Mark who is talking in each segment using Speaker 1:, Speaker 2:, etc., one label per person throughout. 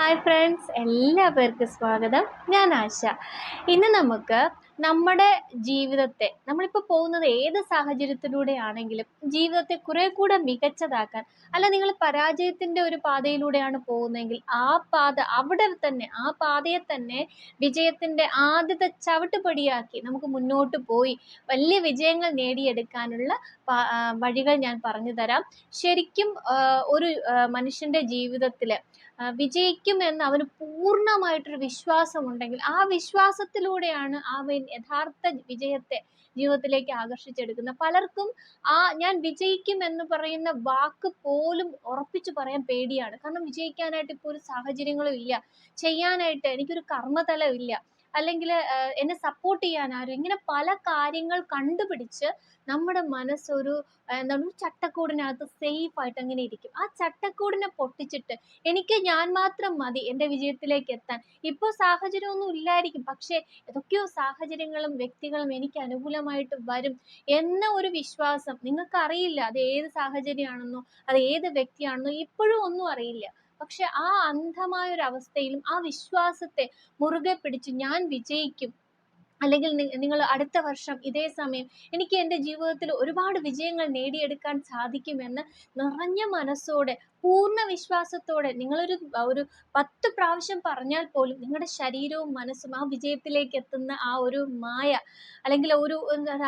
Speaker 1: Hi friends എല്ലാവർക്കും സ്വാഗതം. ഞാൻ ആശ. ഇന്ന് നമുക്ക് നമ്മുടെ ജീവിതത്തെ നമ്മളിപ്പോൾ പോകുന്നത് ഏത് സാഹചര്യത്തിലൂടെ ആണെങ്കിലും ജീവിതത്തെ കുറെ കൂടെ മികച്ചതാക്കാൻ അല്ല നിങ്ങൾ പരാജയത്തിന്റെ ഒരു പാതയിലൂടെയാണ് പോകുന്നതെങ്കിൽ ആ പാത അവിടെ തന്നെ ആ പാതയെ തന്നെ വിജയത്തിന്റെ ആദ്യത്തെ ചവിട്ടുപടിയാക്കി നമുക്ക് മുന്നോട്ട് പോയി വലിയ വിജയങ്ങൾ നേടിയെടുക്കാനുള്ള വഴികൾ ഞാൻ പറഞ്ഞു തരാം. ശരിക്കും ഒരു മനുഷ്യന്റെ ജീവിതത്തിൽ വിജയിക്കുമെന്ന് അവന് പൂർണമായിട്ടൊരു വിശ്വാസമുണ്ടെങ്കിൽ ആ വിശ്വാസത്തിലൂടെയാണ് അവൻ യഥാർത്ഥ വിജയത്തെ ജീവിതത്തിലേക്ക് ആകർഷിച്ചെടുക്കുന്ന പലർക്കും ആ ഞാൻ വിജയിക്കും എന്ന് പറയുന്ന വാക്ക് പോലും ഉറപ്പിച്ചു പറയാൻ പേടിയാണ്. കാരണം വിജയിക്കാനായിട്ട് ഇപ്പോൾ ഒരു സാഹചര്യങ്ങളും ഇല്ല. ചെയ്യാനായിട്ട് എനിക്കൊരു കർമ്മതലം ഇല്ല. അല്ലെങ്കിൽ എന്നെ സപ്പോർട്ട് ചെയ്യാൻ ആരും ഇങ്ങനെ പല കാര്യങ്ങൾ കണ്ടുപിടിച്ച് നമ്മുടെ മനസ്സൊരു എന്താണ് ഒരു ചട്ടക്കൂടിനകത്ത് സേഫ് ആയിട്ട് അങ്ങനെ ഇരിക്കും. ആ ചട്ടക്കൂടിനെ പൊട്ടിച്ചിട്ട് എനിക്ക് ഞാൻ മാത്രം മതി എന്റെ വിജയത്തിലേക്ക് എത്താൻ. ഇപ്പോൾ സാഹചര്യമൊന്നും ഇല്ലായിരിക്കും. പക്ഷേ ഏതൊക്കെയോ സാഹചര്യങ്ങളും വ്യക്തികളും എനിക്ക് അനുകൂലമായിട്ട് വരും എന്ന ഒരു വിശ്വാസം. നിങ്ങൾക്ക് അറിയില്ല അത് ഏത് സാഹചര്യമാണെന്നോ അത് ഏത് വ്യക്തിയാണെന്നോ ഇപ്പോഴും ഒന്നും അറിയില്ല. പക്ഷെ ആ അന്ധമായ ഒരു അവസ്ഥയിലും ആ വിശ്വാസത്തെ മുറുകെ പിടിച്ച് ഞാൻ വിജയിക്കും. അല്ലെങ്കിൽ നിങ്ങൾ അടുത്ത വർഷം ഇതേ സമയം എനിക്ക് എന്റെ ജീവിതത്തിൽ ഒരുപാട് വിജയങ്ങൾ നേടിയെടുക്കാൻ സാധിക്കുമെന്ന് നിറഞ്ഞ മനസ്സോടെ പൂർണ വിശ്വാസത്തോടെ നിങ്ങളൊരു ഒരു പത്ത് പ്രാവശ്യം പറഞ്ഞാൽ പോലും നിങ്ങളുടെ ശരീരവും മനസ്സും ആ വിജയത്തിലേക്ക് എത്തുന്ന ആ ഒരു മായ അല്ലെങ്കിൽ ഒരു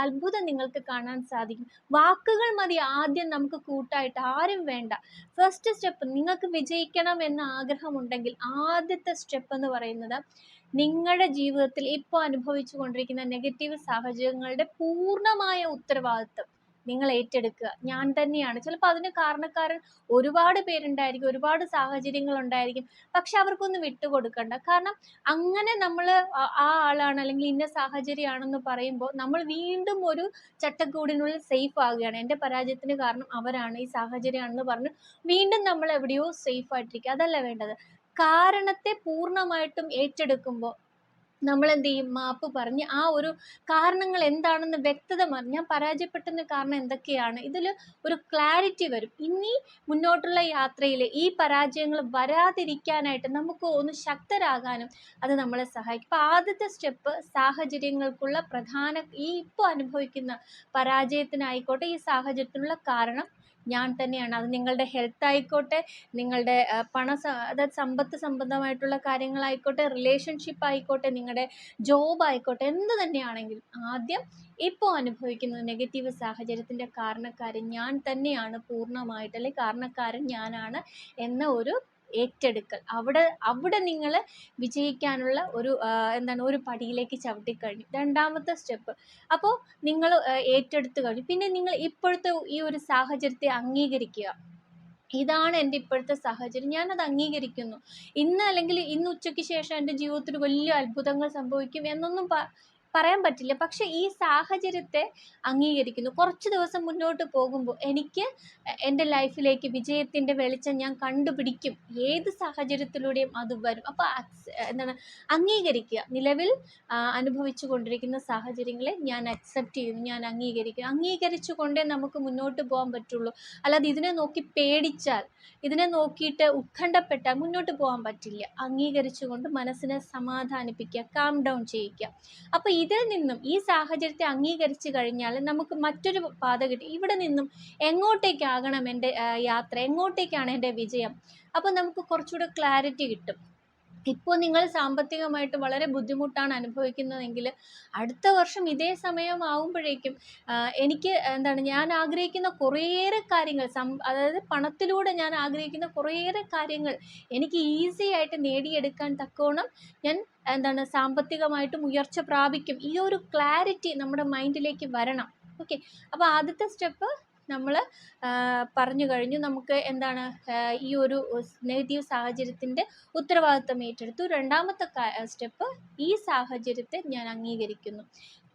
Speaker 1: അത്ഭുതം നിങ്ങൾക്ക് കാണാൻ സാധിക്കും. വാക്കുകൾ മതി ആദ്യം നമുക്ക് കൂട്ടായിട്ട് ആരും വേണ്ട. ഫസ്റ്റ് സ്റ്റെപ്പ് നിങ്ങൾക്ക് വിജയിക്കണം എന്ന ആഗ്രഹമുണ്ടെങ്കിൽ ആദ്യത്തെ സ്റ്റെപ്പ് എന്ന് പറയുന്നത് നിങ്ങളുടെ ജീവിതത്തിൽ ഇപ്പോൾ അനുഭവിച്ചു കൊണ്ടിരിക്കുന്ന നെഗറ്റീവ് സാഹചര്യങ്ങളുടെ പൂർണമായ ഉത്തരവാദിത്വം. നിങ്ങൾ ഏറ്റെടുക്കുക. ഞാൻ തന്നെയാണ്. ചിലപ്പോൾ അതിന് കാരണക്കാരൻ ഒരുപാട് പേരുണ്ടായിരിക്കും ഒരുപാട് സാഹചര്യങ്ങൾ ഉണ്ടായിരിക്കും പക്ഷെ അവർക്കൊന്നും വിട്ടുകൊടുക്കണ്ട. കാരണം അങ്ങനെ നമ്മൾ ആ ആളാണ് അല്ലെങ്കിൽ ഇന്ന സാഹചര്യമാണെന്ന് പറയുമ്പോൾ നമ്മൾ വീണ്ടും ഒരു ചട്ടക്കൂടിനുള്ളിൽ സേഫ് ആകുകയാണ് എന്റെ പരാജയത്തിന് കാരണം അവരാണ് ഈ സാഹചര്യമാണെന്ന് പറഞ്ഞ് വീണ്ടും നമ്മൾ എവിടെയോ സേഫ് ആയിട്ടിരിക്കുക. അതല്ല വേണ്ടത്. കാരണത്തെ പൂർണമായിട്ടും ഏറ്റെടുക്കുമ്പോൾ നമ്മൾ എന്ത് ചെയ്യും മാപ്പ് പറഞ്ഞ് ആ ഒരു കാരണങ്ങൾ എന്താണെന്ന് വ്യക്തത പറഞ്ഞ് ഞാൻ പരാജയപ്പെട്ടതിന് കാരണം എന്തൊക്കെയാണ്? ഇതിൽ ഒരു ക്ലാരിറ്റി വരും. ഇനി മുന്നോട്ടുള്ള യാത്രയിൽ ഈ പരാജയങ്ങൾ വരാതിരിക്കാനായിട്ട് നമുക്ക് ഒന്ന് ശക്തരാകാനും അത് നമ്മളെ സഹായിക്കും. ഇപ്പോൾ ആദ്യത്തെ സ്റ്റെപ്പ് സാഹചര്യങ്ങൾക്കുള്ള പ്രധാന ഈ ഇപ്പോൾ അനുഭവിക്കുന്ന പരാജയത്തിനായിക്കോട്ടെ ഈ സാഹചര്യത്തിനുള്ള കാരണം ഞാൻ തന്നെയാണ്. അത് നിങ്ങളുടെ ഹെൽത്ത് ആയിക്കോട്ടെ നിങ്ങളുടെ പണ അതായത് സമ്പത്ത് സംബന്ധമായിട്ടുള്ള കാര്യങ്ങളായിക്കോട്ടെ റിലേഷൻഷിപ്പ് ആയിക്കോട്ടെ നിങ്ങളുടെ ജോബ് ആയിക്കോട്ടെ എന്ത് തന്നെയാണെങ്കിലും ആദ്യം ഇപ്പോൾ അനുഭവിക്കുന്ന നെഗറ്റീവ് സാഹചര്യത്തിന്റെ കാരണക്കാരൻ ഞാൻ തന്നെയാണ് പൂർണമായിട്ട് അല്ലെങ്കിൽ കാരണക്കാരൻ ഞാനാണ് എന്ന ഒരു ഏറ്റെടുക്കൽ. അവിടെ അവിടെ നിങ്ങൾ വിജയിക്കാനുള്ള ഒരു എന്താണ് ഒരു പടിയിലേക്ക് ചവിട്ടിക്കഴിഞ്ഞു രണ്ടാമത്തെ സ്റ്റെപ്പ് അപ്പോൾ നിങ്ങൾ ഏറ്റെടുത്ത് കഴിഞ്ഞു. പിന്നെ നിങ്ങൾ ഇപ്പോഴത്തെ ഈ ഒരു സാഹചര്യത്തെ അംഗീകരിക്കുക. ഇതാണ് എന്റെ ഇപ്പോഴത്തെ സാഹചര്യം. ഞാനത് അംഗീകരിക്കുന്നു. ഇന്ന് അല്ലെങ്കിൽ ഇന്ന് ഉച്ചയ്ക്ക് ശേഷം എന്റെ ജീവിതത്തിൽ വലിയ അത്ഭുതങ്ങൾ സംഭവിക്കും എന്നൊന്നും പറയാൻ പറ്റില്ല. പക്ഷെ ഈ സാഹചര്യത്തെ അംഗീകരിക്കുന്നു. കുറച്ച് ദിവസം മുന്നോട്ട് പോകുമ്പോൾ എനിക്ക് എന്റെ ലൈഫിലേക്ക് വിജയത്തിന്റെ വെളിച്ചം ഞാൻ കണ്ടുപിടിക്കും. ഏത് സാഹചര്യത്തിലൂടെയും അത് വരും. അപ്പോൾ എന്താണ് അംഗീകരിക്കുക. നിലവിൽ അനുഭവിച്ചു കൊണ്ടിരിക്കുന്ന സാഹചര്യങ്ങളെ ഞാൻ അക്സെപ്റ്റ് ചെയ്യുന്നു ഞാൻ അംഗീകരിക്കും. അംഗീകരിച്ചു കൊണ്ടേ നമുക്ക് മുന്നോട്ട് പോകാൻ പറ്റുള്ളൂ. അല്ലാതെ ഇതിനെ നോക്കി പേടിച്ചാൽ ഇതിനെ നോക്കിയിട്ട് ഉത്കണ്ഠപ്പെട്ടാൽ മുന്നോട്ട് പോകാൻ പറ്റില്ല. അംഗീകരിച്ചുകൊണ്ട് മനസ്സിനെ സമാധാനിപ്പിക്കുക കാം ഡൗൺ ചെയ്യിക്കുക. അപ്പോൾ ഇതിൽ നിന്നും ഈ സാഹചര്യത്തെ അംഗീകരിച്ചു കഴിഞ്ഞാൽ നമുക്ക് മറ്റൊരു പാത കിട്ടി. ഇവിടെ നിന്നും എങ്ങോട്ടേക്കാകണം എന്റെ യാത്ര? എങ്ങോട്ടേക്കാണ് എന്റെ വിജയം? അപ്പോൾ നമുക്ക് കുറച്ചുകൂടെ ക്ലാരിറ്റി കിട്ടും. ഇപ്പോൾ നിങ്ങൾ സാമ്പത്തികമായിട്ട് വളരെ ബുദ്ധിമുട്ടാണ് അനുഭവിക്കുന്നതെങ്കിൽ അടുത്ത വർഷം ഇതേ സമയമാകുമ്പോഴേക്കും എനിക്ക് എന്താണ് ഞാൻ ആഗ്രഹിക്കുന്ന കുറേയേറെ കാര്യങ്ങൾ സം അതായത് പണത്തിലൂടെ ഞാൻ ആഗ്രഹിക്കുന്ന കുറേയേറെ കാര്യങ്ങൾ എനിക്ക് ഈസി ആയിട്ട് നേടിയെടുക്കാൻ തക്കോണം ഞാൻ എന്താണ് സാമ്പത്തികമായിട്ടും ഉയർച്ച പ്രാപിക്കും. ഈ ഒരു ക്ലാരിറ്റി നമ്മുടെ മൈൻഡിലേക്ക് വരണം. ഓക്കെ. അപ്പോൾ ആദ്യത്തെ സ്റ്റെപ്പ് നമ്മൾ പറഞ്ഞു കഴിഞ്ഞു. നമുക്ക് എന്താണ് ഈ ഒരു നെഗറ്റീവ് സാഹചര്യത്തിന്റെ ഉത്തരവാദിത്തം ഏറ്റെടുത്തു. രണ്ടാമത്തെ സ്റ്റെപ്പ് ഈ സാഹചര്യത്തെ ഞാൻ അംഗീകരിക്കുന്നു.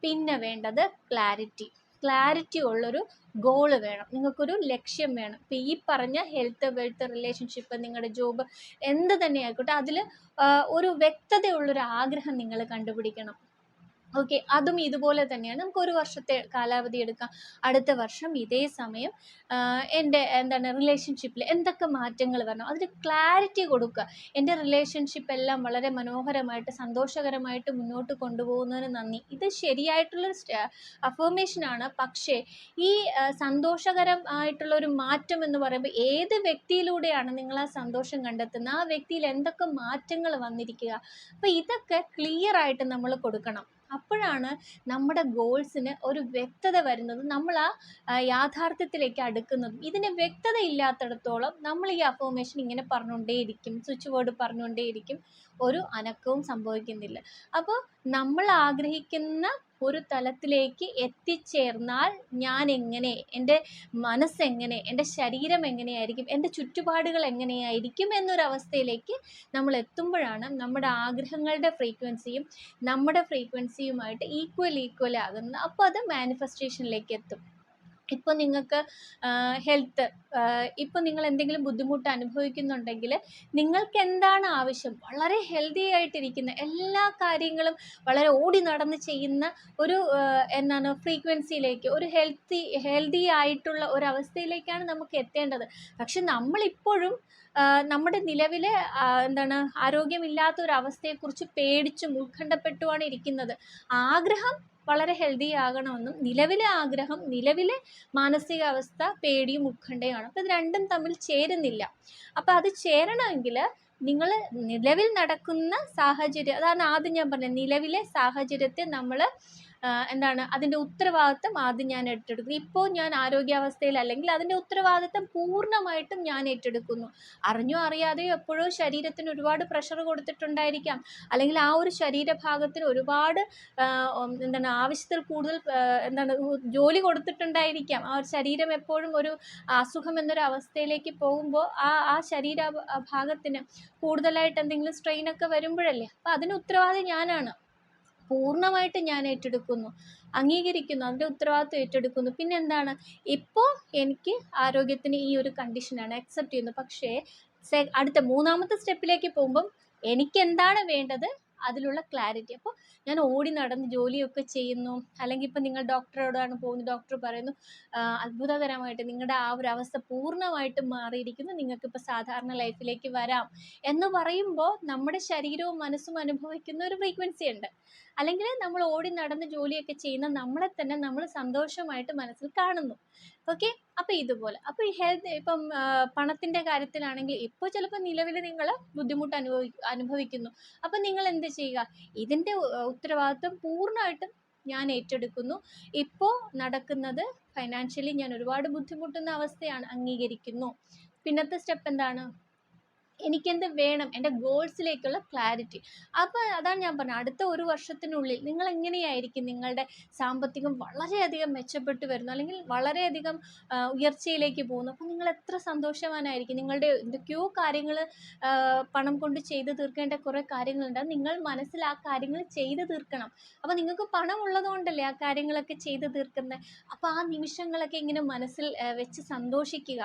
Speaker 1: പിന്നെ വേണ്ടത് ക്ലാരിറ്റി. ക്ലാരിറ്റി ഉള്ളൊരു ഗോൾ വേണം. നിങ്ങൾക്കൊരു ലക്ഷ്യം വേണം. ഇപ്പം ഈ പറഞ്ഞ ഹെൽത്ത് വെൽത്ത് റിലേഷൻഷിപ്പ് നിങ്ങളുടെ ജോബ് എന്ത് തന്നെ ആയിക്കോട്ടെ അതിൽ ഒരു വ്യക്തതയുള്ളൊരു ആഗ്രഹം നിങ്ങൾ കണ്ടുപിടിക്കണം. ഓക്കെ അതും ഇതുപോലെ തന്നെയാണ്. നമുക്ക് ഒരു വർഷത്തെ കാലാവധി എടുക്കാം. അടുത്ത വർഷം ഇതേ സമയം എന്റെ എന്താണ് റിലേഷൻഷിപ്പിൽ എന്തൊക്കെ മാറ്റങ്ങൾ വരണം അതിന് ക്ലാരിറ്റി കൊടുക്കുക. എന്റെ റിലേഷൻഷിപ്പ് എല്ലാം വളരെ മനോഹരമായിട്ട് സന്തോഷകരമായിട്ട് മുന്നോട്ട് കൊണ്ടുപോകുന്നതിന് നന്ദി. ഇത് ശരിയായിട്ടുള്ള അഫർമേഷനാണ് പക്ഷേ ഈ സന്തോഷകരമായിട്ടുള്ള ഒരു മാറ്റം എന്ന് പറയുമ്പോൾ ഏത് വ്യക്തിയിലൂടെയാണ് നിങ്ങൾ ആ സന്തോഷം കണ്ടെത്തുന്നത്? ആ വ്യക്തിയിൽ എന്തൊക്കെ മാറ്റങ്ങൾ വന്നിരിക്കുക? അപ്പോൾ ഇതൊക്കെ ക്ലിയർ ആയിട്ട് നമ്മൾ കൊടുക്കണം. അപ്പോഴാണ് നമ്മുടെ ഗോൾസിന് ഒരു വ്യക്തത വരുന്നത്. നമ്മൾ ആ യാഥാർത്ഥ്യത്തിലേക്ക് അടുക്കുന്നതും. ഇതിന് വ്യക്തത ഇല്ലാത്തിടത്തോളം നമ്മൾ ഈ അഫോമേഷൻ ഇങ്ങനെ പറഞ്ഞുകൊണ്ടേയിരിക്കും സ്വിച്ച് ബോർഡ് പറഞ്ഞുകൊണ്ടേയിരിക്കും. ഒരു അനക്കവും സംഭവിക്കുന്നില്ല. അപ്പോൾ നമ്മൾ ആഗ്രഹിക്കുന്ന ഒരു തലത്തിലേക്ക് എത്തിച്ചേർന്നാൽ ഞാൻ എങ്ങനെ എന്റെ മനസ്സെങ്ങനെ എന്റെ ശരീരം എങ്ങനെയായിരിക്കും എന്റെ ചുറ്റുപാടുകൾ എങ്ങനെയായിരിക്കും എന്നൊരവസ്ഥയിലേക്ക് നമ്മൾ എത്തുമ്പോഴാണ് നമ്മുടെ ആഗ്രഹങ്ങളുടെ ഫ്രീക്വൻസിയും നമ്മുടെ ഫ്രീക്വൻസിയുമായിട്ട് ഈക്വൽ ഈക്വൽ ആകുന്നത്. അപ്പോൾ അത് മാനിഫെസ്റ്റേഷനിലേക്ക് എത്തും. ഇപ്പോൾ നിങ്ങൾക്ക് ഹെൽത്ത് ഇപ്പോൾ നിങ്ങൾ എന്തെങ്കിലും ബുദ്ധിമുട്ട് അനുഭവിക്കുന്നുണ്ടെങ്കിൽ നിങ്ങൾക്ക് എന്താണ് ആവശ്യം? വളരെ ഹെൽത്തി ആയിട്ടിരിക്കുന്ന എല്ലാ കാര്യങ്ങളും വളരെ ഓടി നടന്ന് ചെയ്യുന്ന ഒരു എന്താണ് ഫ്രീക്വൻസിയിലേക്ക് ഒരു ഹെൽത്തി ഹെൽത്തി ആയിട്ടുള്ള ഒരു അവസ്ഥയിലേക്കാണ് നമുക്ക് എത്തേണ്ടത്. പക്ഷെ നമ്മളിപ്പോഴും നമ്മുടെ നിലവിലെ എന്താണ് ആരോഗ്യമില്ലാത്ത ഒരു അവസ്ഥയെക്കുറിച്ച് പേടിച്ചും ഉത്കണ്ഠപ്പെട്ടുമാണ് ഇരിക്കുന്നത്. ആഗ്രഹം വളരെ ഹെൽത്തി ആകണമെന്നും നിലവിലെ ആഗ്രഹം നിലവിലെ മാനസികാവസ്ഥ പേടിയും ഉത്കണ്ഠയുമാണ്. അപ്പോൾ ഇത് രണ്ടും തമ്മിൽ ചേരുന്നില്ല. അപ്പോൾ അത് ചേരണമെങ്കിൽ നിങ്ങൾ നിലവിൽ നടക്കുന്ന സാഹചര്യം അതാണ് ആദ്യം ഞാൻ പറഞ്ഞത് നിലവിലെ സാഹചര്യത്തെ നമ്മൾ എന്താണ് അതിന്റെ ഉത്തരവാദിത്തം ആദ്യം ഞാൻ ഏറ്റെടുക്കുന്നു. ഇപ്പോൾ ഞാൻ ആരോഗ്യാവസ്ഥയിൽ അല്ലെങ്കിൽ അതിന്റെ ഉത്തരവാദിത്തം പൂർണമായിട്ടും ഞാൻ ഏറ്റെടുക്കുന്നു. അറിഞ്ഞോ അറിയാതെയോ എപ്പോഴോ ശരീരത്തിന് ഒരുപാട് പ്രഷർ കൊടുത്തിട്ടുണ്ടായിരിക്കാം. അല്ലെങ്കിൽ ആ ഒരു ശരീരഭാഗത്തിന് ഒരുപാട് എന്താണ് ആവശ്യത്തിൽ കൂടുതൽ എന്താണ് ജോലി കൊടുത്തിട്ടുണ്ടായിരിക്കാം. ആ ഒരു ശരീരം എപ്പോഴും ഒരു അസുഖം എന്നൊരു അവസ്ഥയിലേക്ക് പോകുമ്പോൾ ആ ആ ശരീര ഭാഗത്തിന് കൂടുതലായിട്ട് എന്തെങ്കിലും സ്ട്രെയിനൊക്കെ വരുമ്പോഴല്ലേ? അപ്പോൾ അതിന് ഉത്തരവാദി ഞാനാണ്. പൂർണമായിട്ട് ഞാൻ ഏറ്റെടുക്കുന്നു അംഗീകരിക്കുന്നു അതിന്റെ ഉത്തരവാദിത്വം ഏറ്റെടുക്കുന്നു. പിന്നെ എന്താണ്? ഇപ്പോൾ എനിക്ക് ആരോഗ്യത്തിന് ഈ ഒരു കണ്ടീഷനാണ് അക്സെപ്റ്റ് ചെയ്യുന്നു പക്ഷേ അടുത്ത മൂന്നാമത്തെ സ്റ്റെപ്പിലേക്ക് പോകുമ്പം എനിക്ക് എന്താണ് വേണ്ടത്? അതിലുള്ള ക്ലാരിറ്റി അപ്പോൾ ഞാൻ ഓടി നടന്ന് ജോലിയൊക്കെ ചെയ്യുന്നു. അല്ലെങ്കിൽ ഇപ്പം നിങ്ങൾ ഡോക്ടറോടാണ് പോകുന്നത് ഡോക്ടർ പറയുന്നു അത്ഭുതകരമായിട്ട് നിങ്ങളുടെ ആ ഒരു അവസ്ഥ പൂർണമായിട്ടും മാറിയിരിക്കുന്നു. നിങ്ങൾക്കിപ്പോൾ സാധാരണ ലൈഫിലേക്ക് വരാം എന്ന് പറയുമ്പോൾ നമ്മുടെ ശരീരവും മനസ്സും അനുഭവിക്കുന്ന ഒരു ഫ്രീക്വൻസി ഉണ്ട്. അല്ലെങ്കിൽ നമ്മൾ ഓടി നടന്ന് ജോലിയൊക്കെ ചെയ്യുന്ന നമ്മളെ തന്നെ നമ്മൾ സന്തോഷമായിട്ട് മനസ്സിൽ കാണുന്നു. ഓക്കെ അപ്പോൾ ഇതുപോലെ. അപ്പോൾ ഈ ഹെൽത്ത് ഇപ്പം പണത്തിന്റെ കാര്യത്തിലാണെങ്കിൽ ഇപ്പോൾ ചിലപ്പോൾ നിലവിൽ നിങ്ങൾ ബുദ്ധിമുട്ട് അനുഭവി അനുഭവിക്കുന്നു. അപ്പോൾ നിങ്ങൾ എന്ത് ചെയ്യുക? ഇതിന്റെ ഉത്തരവാദിത്വം പൂർണമായിട്ടും ഞാൻ ഏറ്റെടുക്കുന്നു. ഇപ്പോൾ നടക്കുന്നത് ഫൈനാൻഷ്യലി ഞാൻ ഒരുപാട് ബുദ്ധിമുട്ടുന്ന അവസ്ഥയാണ് അംഗീകരിക്കുന്നു. പിന്നത്തെ സ്റ്റെപ്പ് എന്താണ്? എനിക്കെന്ത് വേണം? എന്റെ ഗോൾസിലേക്കുള്ള ക്ലാരിറ്റി. അപ്പോൾ അതാണ് ഞാൻ പറഞ്ഞത്. അടുത്ത ഒരു വർഷത്തിനുള്ളിൽ നിങ്ങൾ എങ്ങനെയായിരിക്കും നിങ്ങളുടെ സാമ്പത്തികം വളരെയധികം മെച്ചപ്പെട്ടു വരുന്നു? അല്ലെങ്കിൽ വളരെയധികം ഉയർച്ചയിലേക്ക് പോകുന്നു? അപ്പോൾ നിങ്ങൾ എത്ര സന്തോഷവാനായിരിക്കും? നിങ്ങളുടെ എന്തൊക്കെയോ കാര്യങ്ങൾ പണം കൊണ്ട് ചെയ്ത് തീർക്കേണ്ട കുറേ കാര്യങ്ങളുണ്ട്. നിങ്ങൾ മനസ്സിൽ ആ കാര്യങ്ങൾ ചെയ്ത് തീർക്കണം. അപ്പോൾ നിങ്ങൾക്ക് പണം ഉള്ളതുകൊണ്ടല്ലേ ആ കാര്യങ്ങളൊക്കെ ചെയ്ത് തീർക്കുന്നത് അപ്പോൾ ആ നിമിഷങ്ങളൊക്കെ ഇങ്ങനെ മനസ്സിൽ വെച്ച് സന്തോഷിക്കുക.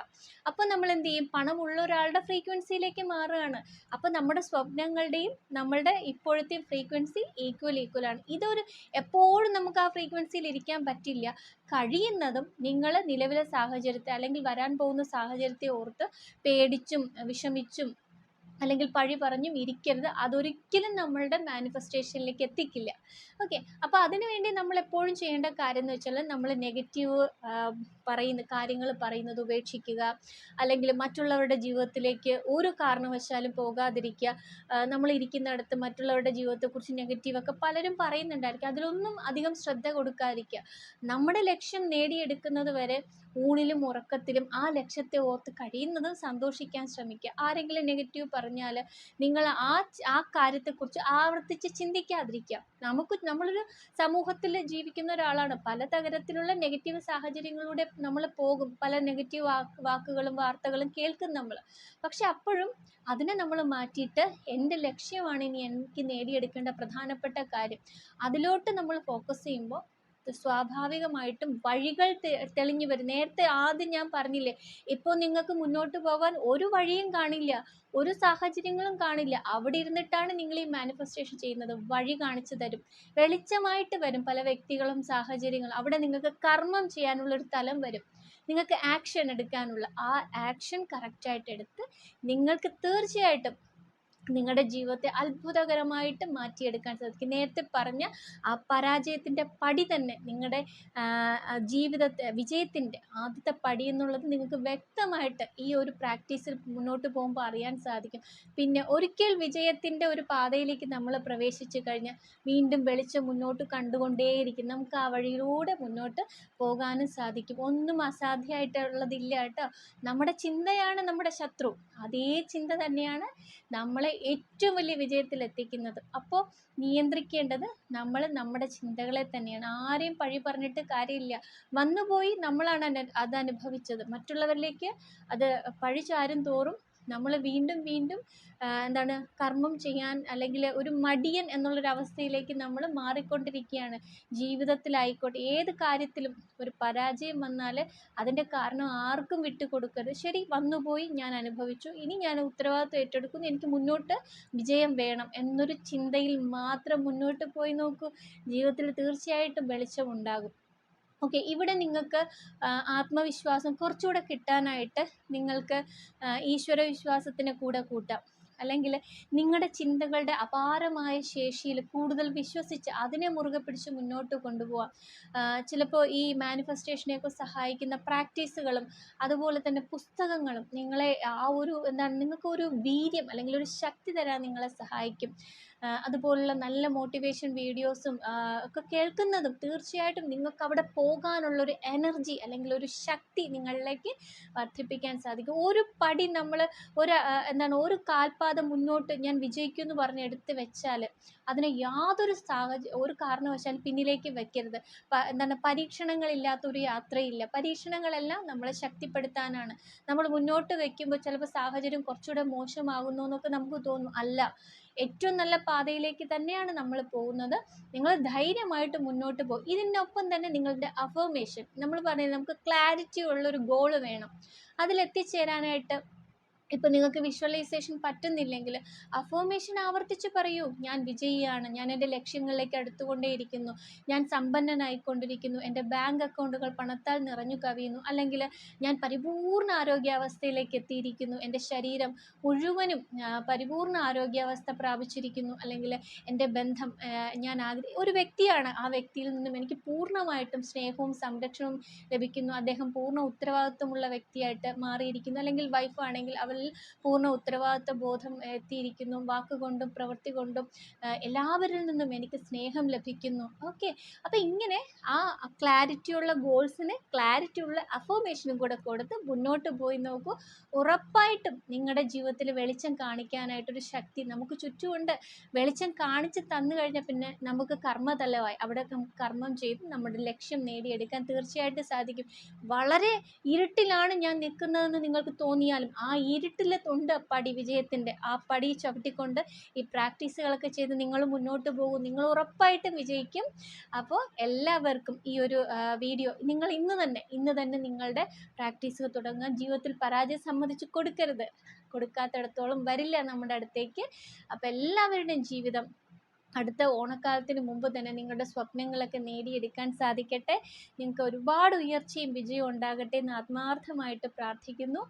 Speaker 1: അപ്പോൾ നമ്മൾ എന്ത് ചെയ്യും പണമുള്ള ഒരാളുടെ ഫ്രീക്വൻസിയിലേക്ക് മാറുകയാണ്. അപ്പോൾ നമ്മുടെ സ്വപ്നങ്ങളുടെയും നമ്മളുടെ ഇപ്പോഴത്തെ ഫ്രീക്വൻസി ഈക്വൽ ഈക്വൽ ആണ്. ഇതൊരു എപ്പോഴും നമുക്ക് ആ ഫ്രീക്വൻസിയിൽ ഇരിക്കാൻ പറ്റില്ല. കഴിയുന്നതും നിങ്ങൾ നിലവിലെ സാഹചര്യത്തെ അല്ലെങ്കിൽ വരാൻ പോകുന്ന സാഹചര്യത്തെ ഓർത്ത് പേടിച്ചും വിഷമിച്ചും അല്ലെങ്കിൽ പഴി പറഞ്ഞും ഇരിക്കരുത്. അതൊരിക്കലും നമ്മളുടെ മാനിഫെസ്റ്റേഷനിലേക്ക് എത്തിക്കില്ല. ഓക്കെ അപ്പോൾ അതിനുവേണ്ടി നമ്മൾ എപ്പോഴും ചെയ്യേണ്ട കാര്യം എന്ന് വെച്ചാൽ നമ്മൾ നെഗറ്റീവ് പറയുന്ന കാര്യങ്ങൾ പറയുന്നത് ഉപേക്ഷിക്കുക. അല്ലെങ്കിൽ മറ്റുള്ളവരുടെ ജീവിതത്തിലേക്ക് ഒരു കാരണവശാലും പോകാതിരിക്കുക. നമ്മൾ ഇരിക്കുന്നിടത്ത് മറ്റുള്ളവരുടെ ജീവിതത്തെക്കുറിച്ച് നെഗറ്റീവൊക്കെ പലരും പറയുന്നുണ്ടായിരിക്കും. അതിലൊന്നും അധികം ശ്രദ്ധ കൊടുക്കാതിരിക്കുക. നമ്മുടെ ലക്ഷ്യം നേടിയെടുക്കുന്നത് വരെ ഊണിലും ഉറക്കത്തിലും ആ ലക്ഷ്യത്തെ ഓർത്ത് കഴിയുന്നതും സന്തോഷിക്കാൻ ശ്രമിക്കുക. ആരെങ്കിലും നെഗറ്റീവ് പറഞ്ഞാൽ നിങ്ങൾ ആ ആ കാര്യത്തെക്കുറിച്ച് ആവർത്തിച്ച് ചിന്തിക്കാതിരിക്കുക. നമുക്ക് നമ്മളൊരു സമൂഹത്തിൽ ജീവിക്കുന്ന ഒരാളാണ്. പല തരത്തിലുള്ള നെഗറ്റീവ് സാഹചര്യങ്ങളിലൂടെ നമ്മൾ പോകും. പല നെഗറ്റീവ് വാക്കുകളും വാർത്തകളും കേൾക്കും നമ്മൾ പക്ഷെ അപ്പോഴും അതിനെ നമ്മൾ മാറ്റിയിട്ട് എന്റെ ലക്ഷ്യമാണ് ഇനി എനിക്ക് നേടിയെടുക്കേണ്ട പ്രധാനപ്പെട്ട കാര്യം. അതിലോട്ട് നമ്മൾ ഫോക്കസ് ചെയ്യുമ്പോൾ സ്വാഭാവികമായിട്ടും വഴികൾ തെളിഞ്ഞു വരും. നേരത്തെ ആദ്യം ഞാൻ പറഞ്ഞില്ലേ ഇപ്പോൾ നിങ്ങൾക്ക് മുന്നോട്ട് പോകാൻ ഒരു വഴിയും കാണില്ല ഒരു സാഹചര്യങ്ങളും കാണില്ല. അവിടെ ഇരുന്നിട്ടാണ് നിങ്ങൾ ഈ മാനിഫെസ്റ്റേഷൻ ചെയ്യുന്നത്. വഴി കാണിച്ചു തരും. വെളിച്ചമായിട്ട് വരും പല വ്യക്തികളും സാഹചര്യങ്ങളും. അവിടെ നിങ്ങൾക്ക് കർമ്മം ചെയ്യാനുള്ള ഒരു തലം വരും. നിങ്ങൾക്ക് ആക്ഷൻ എടുക്കാനുള്ള. ആ ആക്ഷൻ കറക്റ്റായിട്ട് എടുത്ത് നിങ്ങൾക്ക് തീർച്ചയായിട്ടും നിങ്ങളുടെ ജീവിതത്തെ അത്ഭുതകരമായിട്ട് മാറ്റിയെടുക്കാൻ സാധിക്കും. നേരത്തെ പറഞ്ഞ ആ പരാജയത്തിന്റെ പടി തന്നെ നിങ്ങളുടെ ജീവിതത്തെ വിജയത്തിന്റെ ആദ്യത്തെ പടി എന്നുള്ളത് നിങ്ങൾക്ക് വ്യക്തമായിട്ട് ഈ ഒരു പ്രാക്ടീസിൽ മുന്നോട്ട് പോകുമ്പോൾ അറിയാൻ സാധിക്കും. പിന്നെ ഒരിക്കൽ വിജയത്തിന്റെ ഒരു പാതയിലേക്ക് നമ്മൾ പ്രവേശിച്ചു കഴിഞ്ഞാൽ വീണ്ടും വെളിച്ചം മുന്നോട്ട് കണ്ടുകൊണ്ടേയിരിക്കും. നമുക്ക് ആ വഴിയിലൂടെ മുന്നോട്ട് പോകാനും സാധിക്കും. ഒന്നും അസാധ്യമായിട്ടുള്ളതില്ല കേട്ടോ. നമ്മുടെ ചിന്തയാണ് നമ്മുടെ ശത്രു. അതേ ചിന്ത തന്നെയാണ് നമ്മളെ ഏറ്റവും വലിയ വിജയത്തിൽ എത്തിക്കുന്നത് അപ്പോൾ നിയന്ത്രിക്കേണ്ടത് നമ്മൾ നമ്മുടെ ചിന്തകളെ തന്നെയാണ്. ആരെയും പഴി പറഞ്ഞിട്ട് കാര്യമില്ല. വന്നുപോയി നമ്മളാണ് അത് അനുഭവിച്ചത് മറ്റുള്ളവരിലേക്ക് അത് പഴി ചാരും തോറും നമ്മൾ വീണ്ടും വീണ്ടും എന്താണ് കർമ്മം ചെയ്യാൻ അല്ലെങ്കിൽ ഒരു മടിയൻ എന്നുള്ളൊരവസ്ഥയിലേക്ക് നമ്മൾ മാറിക്കൊണ്ടിരിക്കുകയാണ്. ജീവിതത്തിലായിക്കോട്ടെ ഏത് കാര്യത്തിലും ഒരു പരാജയം വന്നാൽ അതിന്റെ കാരണം ആർക്കും വിട്ടു കൊടുക്കരുത് ശരി വന്നുപോയി ഞാൻ അനുഭവിച്ചു. ഇനി ഞാൻ ഉത്തരവാദിത്വം ഏറ്റെടുക്കുന്നു. എനിക്ക് മുന്നോട്ട് വിജയം വേണം എന്നൊരു ചിന്തയിൽ മാത്രം മുന്നോട്ട് പോയി നോക്കൂ. ജീവിതത്തിൽ തീർച്ചയായിട്ടും വെളിച്ചമുണ്ടാകും ഓക്കെ ഇവിടെ നിങ്ങൾക്ക് ആത്മവിശ്വാസം കുറച്ചുകൂടെ കിട്ടാനായിട്ട് നിങ്ങൾക്ക് ഈശ്വര വിശ്വാസത്തിന് കൂടെ കൂട്ടാം. അല്ലെങ്കിൽ നിങ്ങളുടെ ചിന്തകളുടെ അപാരമായ ശേഷിയിൽ കൂടുതൽ വിശ്വസിച്ച് അതിനെ മുറുകെ പിടിച്ച് മുന്നോട്ട് കൊണ്ടുപോകാം ചിലപ്പോൾ ഈ മാനിഫെസ്റ്റേഷനെയൊക്കെ സഹായിക്കുന്ന പ്രാക്ടീസുകളും അതുപോലെ തന്നെ പുസ്തകങ്ങളും നിങ്ങളെ ആ ഒരു എന്താണ് നിങ്ങൾക്ക് ഒരു വീര്യം അല്ലെങ്കിൽ ഒരു ശക്തി തരാൻ നിങ്ങളെ സഹായിക്കും. അതുപോലുള്ള നല്ല മോട്ടിവേഷൻ വീഡിയോസും ഒക്കെ കേൾക്കുന്നതും തീർച്ചയായിട്ടും നിങ്ങൾക്ക് അവിടെ പോകാനുള്ളൊരു എനർജി അല്ലെങ്കിൽ ഒരു ശക്തി നിങ്ങളിലേക്ക് വർദ്ധിപ്പിക്കാൻ സാധിക്കും. ഒരു പടി നമ്മൾ ഒരു എന്താണ് ഒരു കാൽപാദം മുന്നോട്ട് ഞാൻ വിജയിക്കും എന്ന് പറഞ്ഞ് എടുത്ത് വെച്ചാൽ അതിനെ യാതൊരു സാഹചര്യം ഒരു കാരണവശാൽ പിന്നിലേക്ക് വെക്കരുത്. എന്താണ് പരീക്ഷണങ്ങളില്ലാത്ത ഒരു യാത്രയില്ല. പരീക്ഷണങ്ങളെല്ലാം നമ്മളെ ശക്തിപ്പെടുത്താനാണ്. നമ്മൾ മുന്നോട്ട് വെക്കുമ്പോൾ ചിലപ്പോൾ സാഹചര്യം കുറച്ചുകൂടെ മോശമാകുന്നു എന്നൊക്കെ നമുക്ക് തോന്നും. അല്ല ഏറ്റവും നല്ല പാതയിലേക്ക് തന്നെയാണ് നമ്മൾ പോകുന്നത്. നിങ്ങൾ ധൈര്യമായിട്ട് മുന്നോട്ട് പോകും. ഇതിനൊപ്പം തന്നെ നിങ്ങളുടെ അഫർമേഷൻ നമ്മൾ പറയുന്നത് നമുക്ക് ക്ലാരിറ്റി ഉള്ളൊരു ഗോൾ വേണം. അതിലെത്തിച്ചേരാനായിട്ട് ഇപ്പം നിങ്ങൾക്ക് വിഷ്വലൈസേഷൻ പറ്റുന്നില്ലെങ്കിൽ അഫോമേഷൻ ആവർത്തിച്ച് പറയൂ. ഞാൻ വിജയിയാണ്. ഞാൻ എന്റെ ലക്ഷ്യങ്ങളിലേക്ക് അടുത്തുകൊണ്ടേയിരിക്കുന്നു. ഞാൻ സമ്പന്നനായിക്കൊണ്ടിരിക്കുന്നു. എന്റെ ബാങ്ക് അക്കൗണ്ടുകൾ പണത്താൽ നിറഞ്ഞു കവിയുന്നു. അല്ലെങ്കിൽ ഞാൻ പരിപൂർണ ആരോഗ്യാവസ്ഥയിലേക്ക് എത്തിയിരിക്കുന്നു. എന്റെ ശരീരം മുഴുവനും പരിപൂർണ ആരോഗ്യാവസ്ഥ പ്രാപിച്ചിരിക്കുന്നു. അല്ലെങ്കിൽ എന്റെ ബന്ധം ഞാൻ ആഗ്രഹി ഒരു വ്യക്തിയാണ് ആ വ്യക്തിയിൽ നിന്നും എനിക്ക് പൂർണമായിട്ടും സ്നേഹവും സംരക്ഷണവും ലഭിക്കുന്നു. അദ്ദേഹം പൂർണ ഉത്തരവാദിത്വമുള്ള വ്യക്തിയായിട്ട് മാറിയിരിക്കുന്നു. അല്ലെങ്കിൽ വൈഫാണെങ്കിൽ അവൾ പൂർണ ഉത്തരവാദിത്വ ബോധം എത്തിയിരിക്കുന്നു. വാക്കുകൊണ്ടും പ്രവൃത്തി കൊണ്ടും എല്ലാവരിൽ നിന്നും എനിക്ക് സ്നേഹം ലഭിക്കുന്നു. ഓക്കെ. അപ്പോൾ ഇങ്ങനെ ആ ക്ലാരിറ്റിയുള്ള ഗോൾസിന് ക്ലാരിറ്റിയുള്ള അഫോമേഷനും കൂടെ കൊടുത്ത് മുന്നോട്ട് പോയി നോക്കൂ. ഉറപ്പായിട്ടും നിങ്ങളുടെ ജീവിതത്തിൽ വെളിച്ചം കാണിക്കാനായിട്ടൊരു ശക്തി നമുക്ക് ചുറ്റുമുണ്ട്. വെളിച്ചം കാണിച്ച് തന്നു കഴിഞ്ഞാൽ പിന്നെ നമുക്ക് കർമ്മതലമായി. അവിടെ കർമ്മം ചെയ്ത് നമ്മുടെ ലക്ഷ്യം നേടിയെടുക്കാൻ തീർച്ചയായിട്ടും സാധിക്കും. വളരെ ഇരുട്ടിലാണ് ഞാൻ നിൽക്കുന്നതെന്ന് നിങ്ങൾക്ക് തോന്നിയാലും ആ ഇരുട്ട് തൊണ്ട് പടി വിജയത്തിന്റെ ആ പടി ചവിട്ടിക്കൊണ്ട് ഈ പ്രാക്ടീസുകളൊക്കെ ചെയ്ത് നിങ്ങൾ മുന്നോട്ട് പോകും. നിങ്ങൾ ഉറപ്പായിട്ടും വിജയിക്കും. അപ്പോൾ എല്ലാവർക്കും ഈ ഒരു വീഡിയോ നിങ്ങൾ ഇന്ന് തന്നെ ഇന്ന് തന്നെ നിങ്ങളുടെ പ്രാക്ടീസ് തുടങ്ങുക. ജീവിതത്തിൽ പരാജയം സമ്മതിച്ച് കൊടുക്കരുത്. കൊടുക്കാത്തിടത്തോളം വരില്ല നമ്മുടെ അടുത്തേക്ക്. അപ്പോൾ എല്ലാവരുടെയും ജീവിതം അടുത്ത ഓണക്കാലത്തിന് മുമ്പ് തന്നെ നിങ്ങളുടെ സ്വപ്നങ്ങളൊക്കെ നേടിയെടുക്കാൻ സാധിക്കട്ടെ. നിങ്ങൾക്ക് ഒരുപാട് ഉയർച്ചയും വിജയവും ഉണ്ടാകട്ടെ എന്ന് ആത്മാർത്ഥമായിട്ട് പ്രാർത്ഥിക്കുന്നു.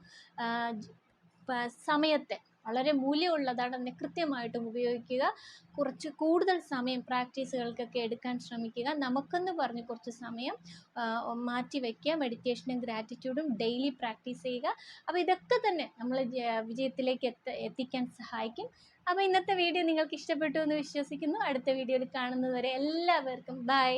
Speaker 1: സമയത്തെ വളരെ മൂല്യമുള്ളതാണ് അതിനെ കൃത്യമായിട്ടും ഉപയോഗിക്കുക. കുറച്ച് കൂടുതൽ സമയം പ്രാക്ടീസുകൾക്കൊക്കെ എടുക്കാൻ ശ്രമിക്കുക. നമുക്കെന്ന് പറഞ്ഞ് കുറച്ച് സമയം മാറ്റി വയ്ക്കുക മെഡിറ്റേഷനും ഗ്രാറ്റിറ്റ്യൂഡും ഡെയിലി പ്രാക്ടീസ് ചെയ്യുക. അപ്പോൾ ഇതൊക്കെ തന്നെ നമ്മൾ വിജയത്തിലേക്ക് എത്ത എത്തിക്കാൻ സഹായിക്കും. അപ്പോൾ ഇന്നത്തെ വീഡിയോ നിങ്ങൾക്ക് ഇഷ്ടപ്പെട്ടു എന്ന് വിശ്വസിക്കുന്നു. അടുത്ത വീഡിയോയിൽ കാണുന്നതുവരെ എല്ലാവർക്കും ബൈ.